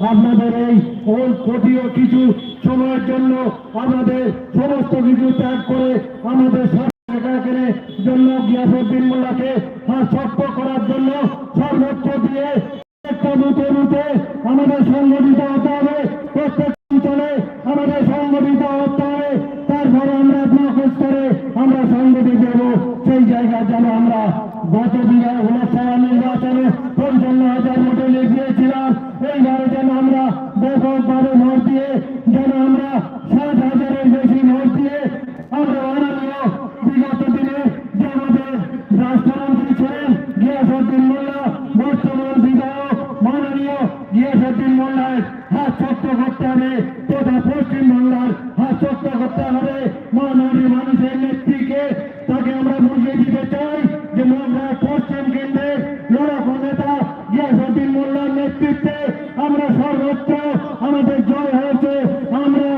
আপনাদের এই ওই ও কিছু সময়ের জন্য আমাদের সমস্ত কিছু ত্যাগ করে আমাদের সরকারের জন্য গিয়াসুদ্দিন মোল্লাকে হাত শক্ত করার জন্য সর্বোচ্চ দিয়ে একটা বুথে বুথে আমাদের সংগঠিত হতে হবে প্রত্যেক অঞ্চলে আমাদের সংগঠিত হতে হবে তারপরে আমরা নাকচ করে আমরা সংগঠিত দেব সেই জায়গায় যেন আমরা গত বিঘায় লোকসভা নির্বাচনে পঞ্চান্ন হাজার ভোটে লিখিয়েছিলাম এইবারে যেন আমরা ব্যাপকভাবে ভোট দিয়ে যেন আমরা সাত হাজারের বেশি ভোট দিয়ে আমরা মাননীয় বিগত দিনে যে আমাদের রাষ্ট্রমন্ত্রী ছিলেন গিয়াসুদ্দিন মোল্লা বর্তমান বিধায়ক মাননীয় গিয়াসুদ্দিন মোল্লার হাত শক্ত করতে হবে তথা পশ্চিমবাংলার হাত শক্ত করতে হবে মাননীয় মানুষের নেত্রীকে তাকে আমরা বুঝিয়ে দিতে চাই যে মোল্লা পশ্চিম কেন্দ্রের লড়াকু নেতা গিয়াসুদ্দিন মোল্লার নেতৃত্বে আমরা সর্বত্র আমাদের জয় হয়েছে আমরা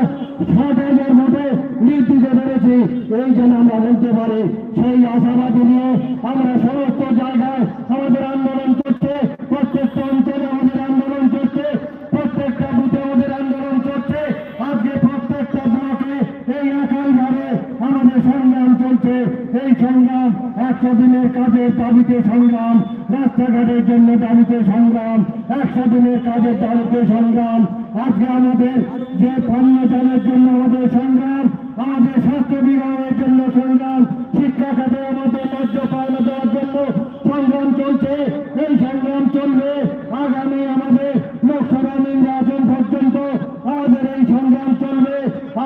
সাত হাজার ভোটে লিড দিতে পেরেছি এই জন্য আমরা বলতে পারি সেই আশাবাদী নিয়ে আমরা সমস্ত জায়গায় আমাদের আন্দোলন করছে প্রত্যেকটা অঞ্চলে আমাদের আন্দোলন করছে প্রত্যেকটা বুথে আমাদের আন্দোলন করছে আজকে প্রত্যেকটা ব্লকে এই একইভাবে আমাদের সংগ্রাম চলছে এই সংগ্রাম একশো দিনের কাজের দাবিতে সংগ্রাম রাস্তাঘাটের জন্য দাবিতে সংগ্রাম, একশো দিনের কাজের দাবিতে সংগ্রাম। আজকে আমাদের যে পণ্য জনের জন্য আমাদের সংগ্রাম, আমাদের স্বাস্থ্য বিভাগের জন্য সংগ্রাম শিক্ষা খাতে আমাদের ন্যায্য পাওনা দেওয়ার জন্য সংগ্রাম চলছে এই সংগ্রাম চলবে আগামী আমাদের লোকসভা নির্বাচন পর্যন্ত আমাদের এই সংগ্রাম চলবে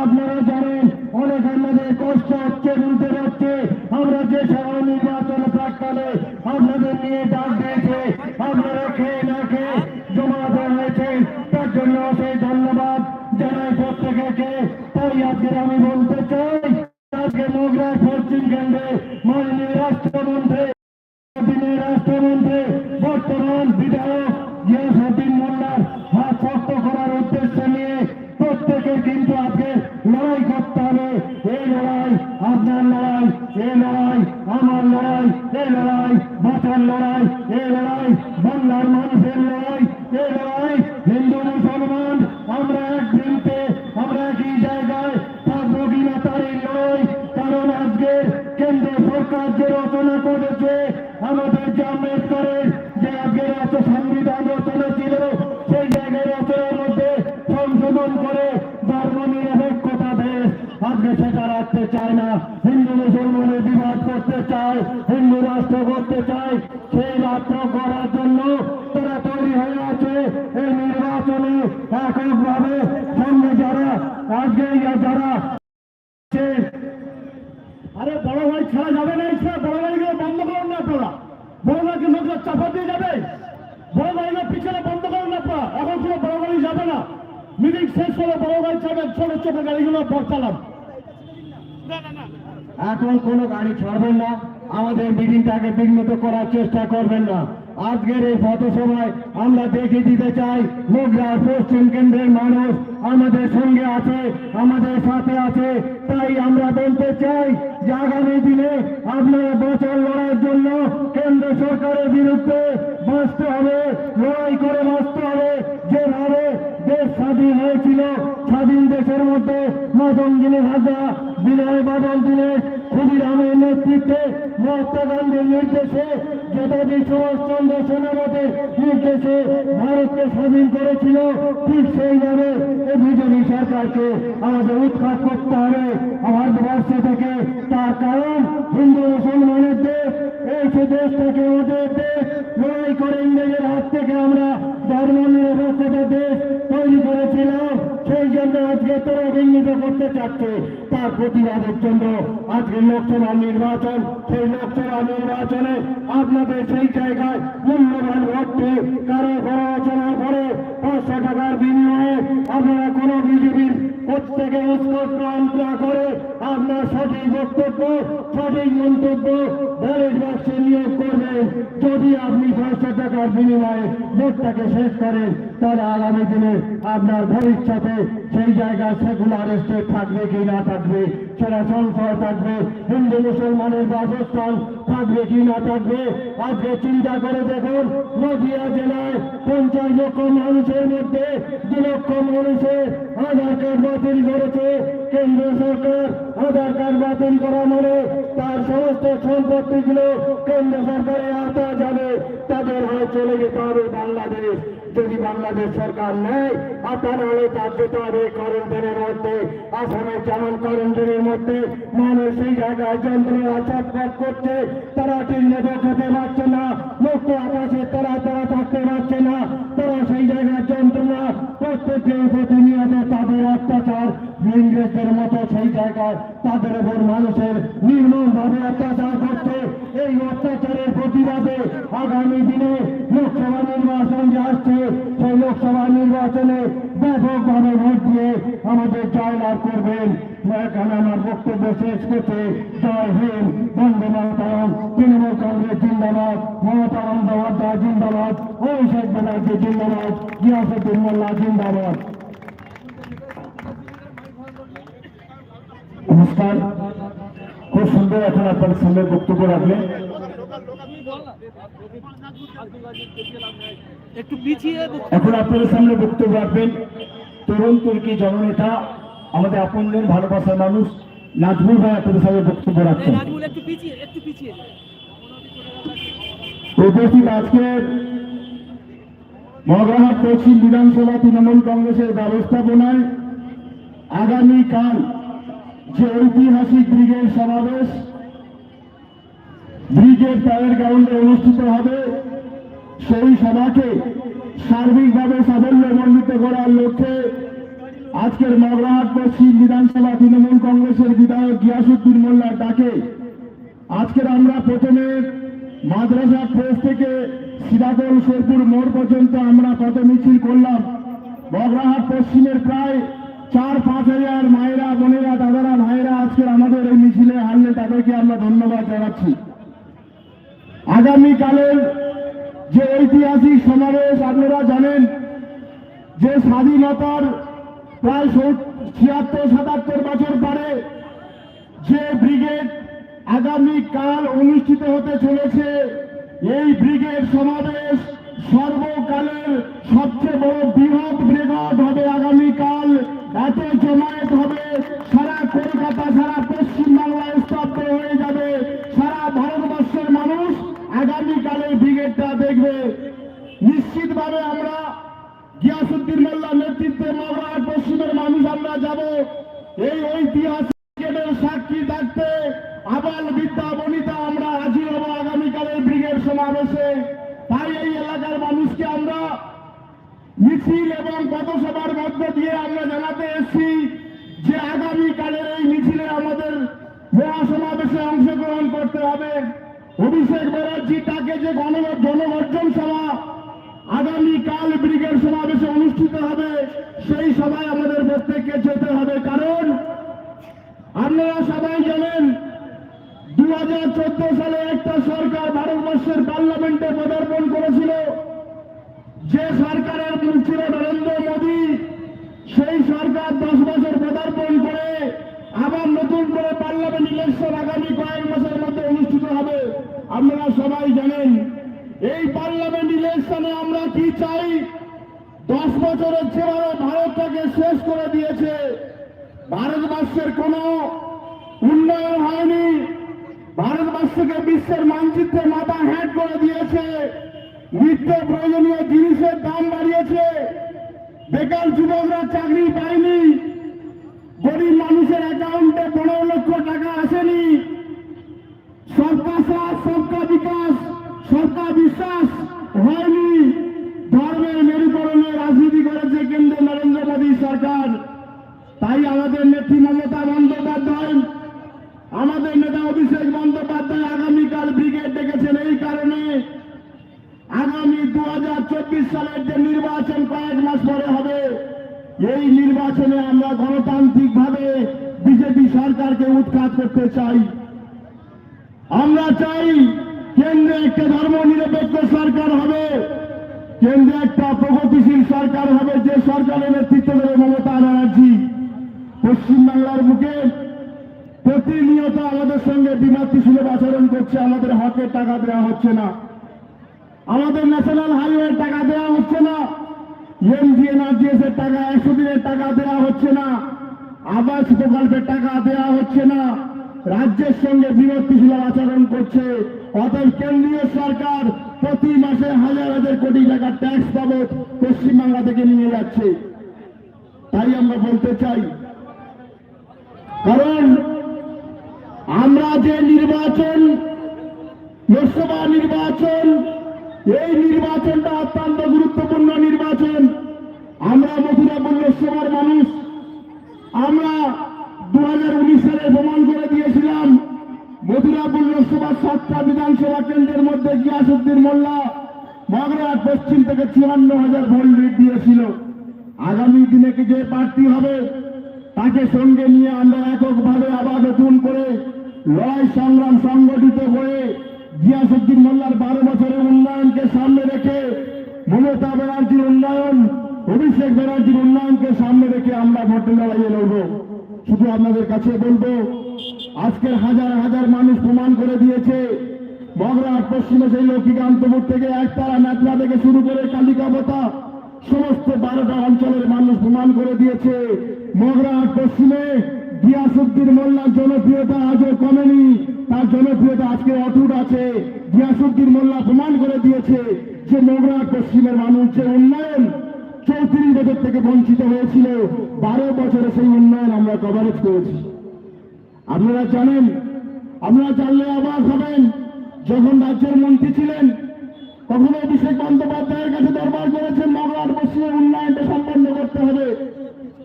আপনারা জানেন অনেক আমাদের কষ্ট হচ্ছে বলতে পারছে আমরা যে সভা নির্বাচন প্রাককালে আপনাদের নিয়ে ডাক দিয়েছে। আপনারা খেয়ে না খেয়ে জমা দেওয়া হয়েছে। তার জন্য সেই ধন্যবাদ জানাই প্রত্যেকে তাই আমি বলতে চাই আজকে মোগরায় পশ্চিম কেন্দ্রে মাননীয় রাষ্ট্রমন্ত্রী দিনের রাষ্ট্রমন্ত্রী বর্তমান বিধায়ক গিয়াসুদ্দিন মোল্লার হাত শক্ত করার উদ্দেশ্য নিয়ে প্রত্যেকে কিন্তু আজকে লড়াই করতে হবে এই লড়াই আপনার লড়াই এই লড়াই আমার লড়াই, এ লড়াই, বাঁচার লড়াই, এ লড়াই, বাংলার মানুষের লড়াই, এ লড়াই, হিন্দু মুসলমান, আমরা এক দিনতে, আমরা একই জায়গায় থাকব কিনা তার এই লড়াই। কারণ আজকে কেন্দ্র সরকার যে রচনা করেছে, আমাদের যে আম্বেদকরের যে আজকে রাষ্ট্র সংবিধান রচনা ছিল সেই জায়গায় রচনার মধ্যে সংশোধন করে ধর্ম নিরপেক্ষতা দেশ আজকে সেটা রাখতে চায় না হিন্দু মুসলমানের বিবাদ করতে চায় হিন্দু রাষ্ট্র করতে চায় সেই রাষ্ট্র করার জন্য তারা তৈরি হয়ে আছে এই নির্বাচনে এককভাবে সঙ্গে যারা আজকে যারা আছে, আরে বড় ভাই ছাড়া যাবে না এই ছাড়া বড় ভাইগুলো বন্ধ করুন না আপনারা বড় ভাইকে লোকরা চাপা দিয়ে যাবে বড় ভাইগুলো পিছনে বন্ধ করুন না আপনারা এখন কোনো বড় গাড়ি যাবে না মিটিং শেষ করে বড় ভাই ছাড়বে ছোট ছোট গাড়িগুলো পর চালান এখন কোনো গাড়ি ছাড়বেন না। আমাদের মিটিংটাকে বিঘ্নিত করার চেষ্টা করবেন না। আজকের এই পথসভায় আমরা দেখে দিতে চাই, মুগরার পশ্চিম কেন্দ্রের মানুষ আমাদের সঙ্গে আছে, আমাদের সাথে আছে। তাই আমরা বলতে চাই যে আগামী দিনে আপনারা বছর লড়াইয়ের জন্য কেন্দ্র সরকারের বিরুদ্ধে বাঁচতে হবে, লড়াই করে বাঁচতে হবে। যেভাবে দেশ স্বাধীন হয়েছিল। স্বাধীন দেশের মধ্যে মদন দিনে হাজা বিনয় বাদল দিনের ক্ষুদিরামের নেতৃত্বে মহাত্মা গান্ধীর নির্দেশে নেতাজি সুভাষচন্দ্র সেনাপতির নির্দেশে ভারতকে স্বাধীন করেছিল। ঠিক সেইভাবে এই বিজেপি সরকারকে আমাদের উৎখাত করতে হবে ভারতবর্ষ থেকে। তার কারণ হিন্দু মুসলমানের দেশ এই সে দেশ থেকে আমাদের দেশ লড়াই করে ইংরেজের হাত থেকে আমরা ধর্ম নিরপেক্ষতা দেশ তৈরি করেছিলাম। সেই জন্য আজকে তোরা বিঘ্নিত করতে চাচ্ছে। তার প্রতিবাদের জন্য আজকে লোকসভা নির্বাচন, সেই লোকসভা নির্বাচনে আপনাদের সেই জায়গায় মূল্যবান ভোটটি কারও প্ররোচনা করে পাঁচশো টাকার বিনিময়ে আপনারা কোনো বিজেপির প্রত্যেকে উৎকর্ষ করে আপনার সঠিক বক্তব্য, সঠিক মন্তব্য নিয়োগ করবেন যদি আপনি পাঁচশো টাকার বিনিময়ে ভোটটাকে শেষ করেন, তাহলে আগামী দিনে আপনার ভবিষ্যতে সেই সেকুলার স্টেট থাকবে কি না থাকবে, সেটা সংশয় থাকবে, হিন্দু মুসলমানের থাকবে কি না থাকবে, আজকে চিন্তা করে দেখুন, নদিয়া জেলায় পঞ্চাশ লক্ষ মানুষের মধ্যে দু লক্ষ মানুষের আধার কার্ড বাতিল করেছে। কেন্দ্র সরকার আধার কার্ড বাতিল করা মানে তার সমস্ত সম্পত্তিগুলো কেন্দ্র সরকারের আওতায় যাবে, তাদের হয়ে চলে যেতে হবে বাংলাদেশ। যদি বাংলাদেশ সরকার নেয়, আর তা নাহলে তার যেতে হবে কোয়ারেন্টাইনের মধ্যে। আসামের যেমন কোয়ারেন্টাইনের মধ্যে মানুষ সেই জায়গায় যন্ত্রণা ছটফট করছে, তারা ঠিকমতো খেতে পারছে না, মুক্ত আকাশে তারা তারা থাকতে পারছে না, তারা সেই জায়গায় যন্ত্রণা প্রত্যেকের প্রতিনিয়ত তাদের অত্যাচার ইংরেজদের মতো সেই জায়গায় তাদের উপর মানুষের নির্মমভাবে অত্যাচার করছে। এই অত্যাচারের প্রতিবাদে আগামী দিনে লোকসভা নির্বাচন যে আসছে, সেই লোকসভা নির্বাচনে ব্যাপকভাবে ভোট দিয়ে আমাদের জয়লাভ করবেন। এখানে আমার বক্তব্য শেষ করছে জয় হিন্দ, বন্দে মাতারাম, তৃণমূল কংগ্রেস জিন্দাবাদ, মমতা বন্দ্যোপাধ্যায় জিন্দাবাদ, অভিষেক ব্যানার্জি জিন্দাবাদ, গিয়াসুদ্দিন মোল্লা জিন্দাবাদ। নমস্কার। সুন্দর এখন আপনার সামনে বক্তব্য বক- এখন আপনাদের সামনে বক্তব্য রাখবেন। তরুণ তুর্কি জননেতা আমাদের আপনজন ভালোবাসার মানুষ নাজমুল ভাই আপনাদের সামনে বক্তব্য রাখছেন। উপস্থিত আজকের মগরাহাট পশ্চিম বিধানসভা তৃণমূল কংগ্রেসের ব্যবস্থাপনায় আগামীকাল যে ঐতিহাসিক ব্রিগেড সমাবেশ ব্রিগেড প্যারেড গ্রাউন্ডে অনুষ্ঠিত হবে। সেই সভাকে সার্বিকভাবে সাফল্যমণ্ডিত করার লক্ষ্যে আজকের মগরাহাট পশ্চিম বিধানসভা তৃণমূল কংগ্রেসের বিধায়ক গিয়াসুদ্দিন মোল্লার ডাকে আজকের আমরা প্রথমে মাদ্রাসা প্রেস থেকে সিরাজল শেরপুর মোড় পর্যন্ত আমরা পথ মিছিল করলাম। মগরাহাট পশ্চিমের প্রায় চার পাঁচ হাজার মায়েরা, বোনেরা, দাদারা ভাইরা আজকের আমাদের এই মিছিলে হারলে তাদেরকে আমরা ধন্যবাদ জানাচ্ছি। আগামীকালের যে ঐতিহাসিক সমাবেশ আপনারা জানেন, যে স্বাধীনতার প্রায় ছিয়াত্তর, সাতাত্তর বছর পরে যে ব্রিগেড আগামীকাল অনুষ্ঠিত হতে চলেছে, এই ব্রিগেড সমাবেশ সর্বকালের সবচেয়ে বড় বৃহৎ ব্রিগেড হবে আগামীকাল। এত জমায়েত হবে সারা কলকাতা, সারা পশ্চিমবাংলায় স্তব্ধ হয়ে যাবে সারা ভারতবর্ষের মানুষ আগামীকালের ব্রিগেডটা দেখবে। নিশ্চিতভাবে আমরা গিয়াসুদ্দিন মোল্লার নেতৃত্বে মগরাহাট পশ্চিমের মানুষ আমরা যাব। এই ঐতিহাসিক সাক্ষী থাকতে আবাল বিদ্যা বনিতা আমরা হাজির হব আগামীকালের ব্রিগেড সমাবেশে। তাই এই এলাকার মানুষকে আমরা মিছিল এবং পথসভার মধ্য দিয়ে আমরা জানাতে এসেছি যে আগামীকালের এই মিছিলে আমাদের মহাসমাবেশে অংশগ্রহণ করতে হবে অভিষেক ব্যানার্জি তাকে যে জনগর্জন সভা আগামীকাল ব্রিগেড সমাবেশে অনুষ্ঠিত হবে, সেই সভায় আমাদের প্রত্যেককে যেতে হবে। কারণ আপনারা সবাই জানেন দু হাজার চোদ্দ সালে একটা সরকার ভারতবর্ষের পার্লামেন্টে পদার্পণ করেছিল। যে সরকারের ছিল নরেন্দ্র মোদী, সেই সরকার দশ বছর পদার্পণ করে আবার নতুন করে পার্লামেন্ট ইলেকশন আগামী কয়েক মাসের মধ্যে অনুষ্ঠিত হবে আপনারা সবাই জানেন, এই পার্লামেন্ট ইলেকশনে আমরা কি চাই? দশ বছরের যেভাবে ভারতটাকে শেষ করে দিয়েছে। ভারতবর্ষের কোন উন্নয়ন হয়নি। ভারতবর্ষকে বিশ্বের মানচিত্রে মাথা হ্যাট করে দিয়েছে। নিত্য প্রয়োজনীয় জিনিসের দাম বাড়িয়েছে। বেকার যুবকরা চাকরি পায়নি। গরিব মানুষের অ্যাকাউন্টে পনেরো লক্ষ টাকা আসেনি। বিশ্বাস হয়নি ধর্মের মেরুকরণে রাজনীতি করেছে কেন্দ্রে নরেন্দ্র মোদী সরকার। তাই আমাদের নেত্রী মমতা বন্দ্যোপাধ্যায়, আমাদের নেতা অভিষেক বন্দ্যোপাধ্যায় আগামীকাল ব্রিগেড ডেকেছেন এই কারণে। আগামী দু হাজার চব্বিশ সালের যে নির্বাচন কয়েক মাস পরে হবে, এই নির্বাচনে আমরা গণতান্ত্রিক ভাবে বিজেপি সরকারকে উৎখাত করতে চাই। আমরা চাই কেন্দ্রে একটা ধর্ম নিরপেক্ষ সরকার হবে, কেন্দ্রে একটা প্রগতিশীল সরকার হবে, যে সরকারের নেতৃত্ব দেবে মমতা ব্যানার্জি। পশ্চিমবাংলার মুখে প্রতিনিয়ত আমাদের সঙ্গে বিমাতি সুলভ আচরণ করছে, আমাদের হকের টাকা দেওয়া হচ্ছে না। আমাদের ন্যাশনাল হাইওয়ে টাকা দেওয়া হচ্ছে না। এমজিএনআরজিএস এর টাকা, একশো দিনের টাকা দেওয়া হচ্ছে না। আবাস প্রকল্পের টাকা দেওয়া হচ্ছে না। রাজ্যের সঙ্গে বিরক্তিশীল আচরণ করছে। অতএব কেন্দ্রীয় সরকার প্রতি মাসে হাজার হাজার কোটি টাকা ট্যাক্স বাবদ পশ্চিমবাংলা থেকে নিয়ে যাচ্ছে। তাই আমরা বলতে চাই, কারণ আমরা যে নির্বাচন, লোকসভা নির্বাচন, এই নির্বাচনটা অত্যন্ত গুরুত্বপূর্ণ নির্বাচন। আমরা মথুরাপুর লোকসভার মানুষ। আমরা দু সালে প্রমাণ করে দিয়েছিলাম, মথুরাপুর লোকসভার সাতটা বিধানসভা কেন্দ্রের মধ্যে গিয়াসুদ্দিন মোল্লা মগরাট পশ্চিম থেকে চুয়ান্ন হাজার ভোট লিড দিয়েছিল। আগামী দিনে কি যে প্রার্থী হবে, তাকে সঙ্গে নিয়ে আমরা এককভাবে আবার নতুন করে লড়াই সংগ্রাম সংগঠিত হয়ে গিয়াসুদ্দিন মোল্লার বারো বছরের উন্নয়নকে সামনে রেখে মমতা ব্যানার্জির উন্নয়ন, অভিষেক ব্যানার্জির উন্নয়নকে সামনে রেখে আমরা ভোটে লড়াইয়ে লড়ব আপনাদের কাছে বলব, আজকের হাজার হাজার মানুষ প্রমাণ করে দিয়েছে মগরাট পশ্চিমে সেই লক্ষ্মীকান্তপুর থেকে একতারা নাচলা থেকে শুরু করে কালিকাবতা, সমস্ত বারোটা অঞ্চলের মানুষ প্রমাণ করে দিয়েছে। মগরাট পশ্চিমে গিয়াসুদ্দিন মোল্লার জনপ্রিয়তা আজও কমেনি, তার জনপ্রিয়তা আজকে অটুট আছে। গিয়াসুদ্দিন মোল্লা প্রমাণ করে দিয়েছে যে মগরাট পশ্চিমের মানুষ যে উন্নয়ন চৌত্রিশ বছর থেকে বঞ্চিত হয়েছিল। বারো বছরে সেই উন্নয়ন আমরা কভারেজ করেছি আপনারা জানেন, আপনারা জানলে অবাক হবেন, যখন রাজ্যের মন্ত্রী ছিলেন, কখনো অভিষেক বন্দ্যোপাধ্যায়ের কাছে দরবার করেছেন মগরাট পশ্চিমের উন্নয়নটা সম্পন্ন করতে হবে।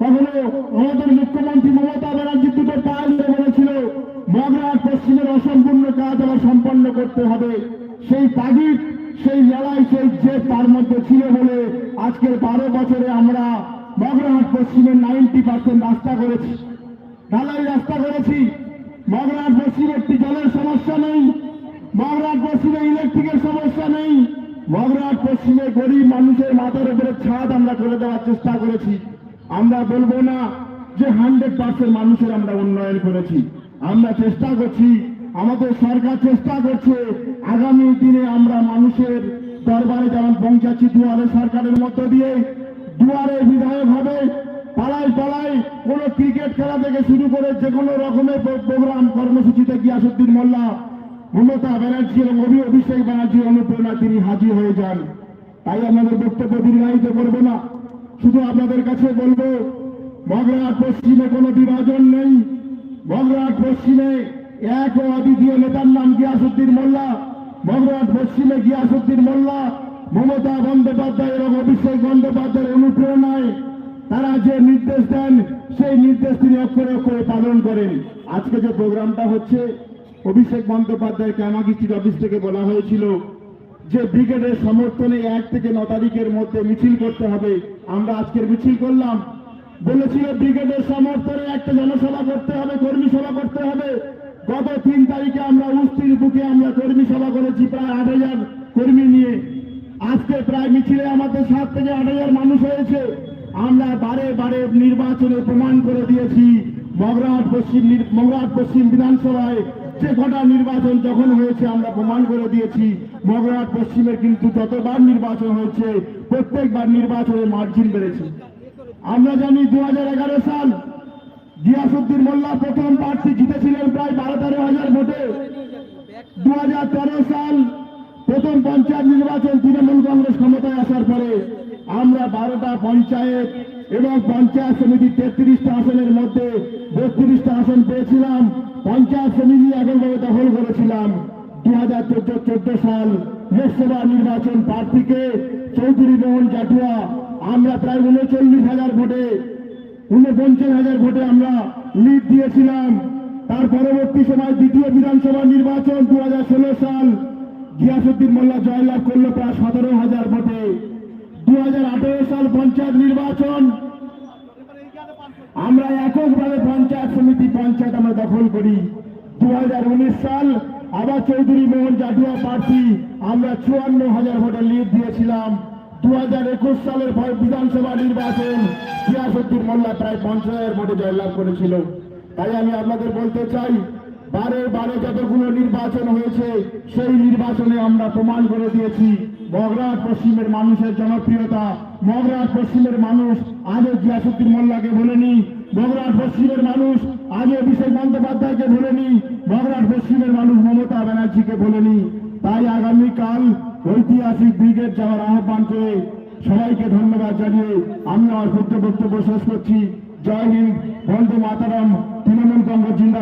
কখনো আমাদের মুখ্যমন্ত্রী মমতা ব্যানার্জি দুটো পায়ে বলেছিল মগরাট পশ্চিমের অসম্পূর্ণ কাজ আবার সম্পন্ন করতে হবে। সেই তাগিদ সেই লড়াই সেই যে তার মধ্যে ছিল বলে আজকের বারো বছরে আমরা মগরাহাট পশ্চিমের নাইনটি পার্সেন্ট রাস্তা করেছি। ঢালাই রাস্তা করেছি। মগরাহাট পশ্চিমে একটি জলের সমস্যা নেই। মগরাহাট পশ্চিমে ইলেকট্রিকের সমস্যা নেই। মগরাহাট পশ্চিমে গরিব মানুষের মাথার উপরে ছাদ আমরা করে দেওয়ার চেষ্টা করেছি। আমরা বলব না যে হান্ড্রেড পার্সেন্ট মানুষের আমরা উন্নয়ন করেছি। আমরা চেষ্টা করছি আমাদের সরকার চেষ্টা করছে, আগামী দিনে আমরা মানুষের দরবারে যেমন পৌঁছাচ্ছি দুয়ারে সরকারের মধ্য দিয়ে, দুয়ারে বিধায়ক হবে পাড়ায় পাড়ায় কোনো ক্রিকেট খেলা থেকে শুরু করে যে কোনো রকমের প্রো- প্রোগ্রাম, কর্মসূচিতে গিয়াসুদ্দিন মোল্লা, মমতা ব্যানার্জি এবং অভি অভিষেক ব্যানার্জির অনুপ্রেরণা তিনি হাজির হয়ে যান। তাই আমাদের বক্তব্য দীর্ঘায়িত করব না। শুধু আপনাদের কাছে বলব মগরাট পশ্চিমে কোনো বিভাজন নেই। মগরাট পশ্চিমে এক ও অদ্বিতীয় নেতার নাম গিয়াসুদ্দিন মোল্লা মগরাট পশ্চিমে গিয়াসুদ্দিন মোল্লা, মমতা বন্দ্যোপাধ্যায় এবং অভিষেক বন্দ্যোপাধ্যায়ের অনুপ্রেরণায় তারা যে নির্দেশ দেন, সেই নির্দেশ তিনি অক্ষরে অক্ষরে পালন করেন। আজকে যে প্রোগ্রামটা হচ্ছে, অভিষেক বন্দ্যোপাধ্যায় কামাগিচির অফিস থেকে বলা হয়েছিল যে ব্রিগেডের সমর্থনে এক থেকে ন তারিখের মধ্যে মিছিল করতে হবে। আমরা আজকের মিছিল করলাম। বলেছিল ব্রিগেডের সমর্থনে একটা জনসভা করতে হবে, কর্মী সভা করতে হবে। গত তিন তারিখে আমরা উস্তির বুকে আমরা কর্মী সভা করেছি, প্রায় আট হাজার কর্মী নিয়ে। আজকে প্রায় মিছিলে আমাদের সাত থেকে আট হাজার মানুষ হয়েছে। আমরা বারে বারে নির্বাচনে প্রমাণ করে দিয়েছি, মগরাট পশ্চিম মগরাট পশ্চিম বিধানসভায় যে কটা নির্বাচন যখন হয়েছে আমরা প্রমাণ করে দিয়েছি। মগরাট পশ্চিমের কিন্তু যতবার নির্বাচন হয়েছে, প্রত্যেকবার নির্বাচনে মার্জিন বেড়েছে। আমরা জানি দু হাজার এগারো সাল গিয়াসুদ্দিন মোল্লা প্রথম প্রার্থী জিতেছিলেন প্রায় বারো তেরো হাজার ভোটে। দুহাজার তেরো সাল প্রথম পঞ্চায়েত নির্বাচন তৃণমূল কংগ্রেস ক্ষমতায় আসার পরে আমরা বারোটা পঞ্চায়েত এবং পঞ্চায়েত সমিতি তেত্রিশটা আসনের মধ্যে বত্রিশটা আসন পেয়েছিলাম। পঞ্চায়েত সমিতি এককভাবে দখল করেছিলাম। দু হাজার চোদ্দ চোদ্দ সাল লোকসভা নির্বাচন প্রার্থীকে চৌধুরী মোহন জাটুয়া, আমরা প্রায় উনচল্লিশ হাজার ভোটে উনপঞ্চাশ হাজার ভোটে আমরা লিড দিয়েছিলাম। তার পরবর্তী সময় দ্বিতীয় বিধানসভা নির্বাচন দুহাজার ষোলো সাল গিয়াসুদ্দিন মোল্লা জয়লাভ করল প্রায় সতেরো হাজার ভোটে। দু হাজার আঠেরো সাল পঞ্চায়েত নির্বাচন। আমরা এককভাবে পঞ্চায়েত সমিতি পঞ্চায়েত আমরা দখল করি। দু হাজার উনিশ সাল আবার চৌধুরী মোহন জাটুয়া প্রার্থী, আমরা চুয়ান্ন হাজার ভোটে লিড দিয়েছিলাম। দু হাজার একুশ সালের বিধানসভা নির্বাচন গিয়াসুদ্দিন মোল্লা প্রায় পঞ্চাশ হাজার ভোটে জয়লাভ করেছিল। তাই আমি আপনাদের বলতে চাই, বারে বারে যতগুলো নির্বাচন হয়েছে, সেই নির্বাচনে আমরা প্রমাণ করে দিয়েছি মগরাট পশ্চিমের মানুষের জনপ্রিয়তা মগরাট পশ্চিমের মানুষ আজও গিয়াসুদ্দিন মোল্লাকে ভুলেনি মগরাট পশ্চিমের মানুষ আজও অভিষেক বন্দ্যোপাধ্যায়কে ভুলেনি মগরাট পশ্চিমের মানুষ মমতা ব্যানার্জিকে ভুলেনি। তাই আগামীকাল ঐতিহাসিক ব্রিগেড যাওয়ার আহ্বান করে সবাইকে ধন্যবাদ জানিয়ে আমি আমার ক্ষুদ্র বক্তব্য শেষ করছি। জয় হিন্দ, বন্দে মাতারাম, তৃণমূল কংগ্রেস, জিন্দাবাদ।